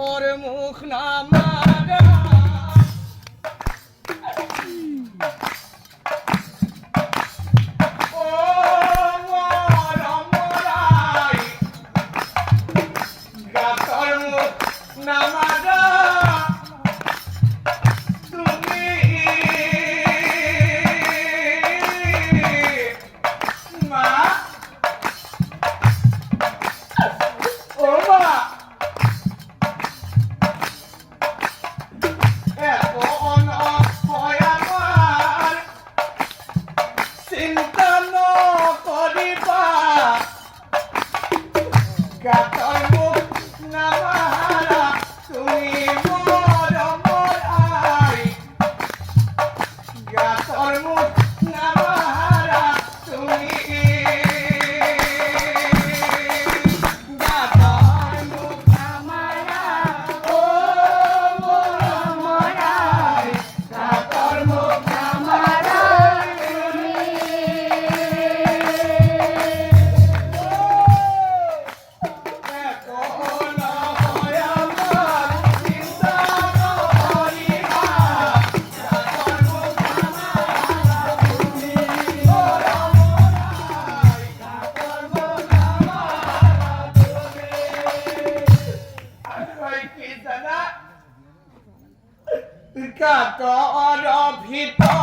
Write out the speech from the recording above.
ওর মুখ নামারা ও মরমরাই চিন্তা করিবা। গাতৰ মুখ নামাৰা তুমি মৰমৰ আই গাতৰ মুখ কাটৰ ভিতৰে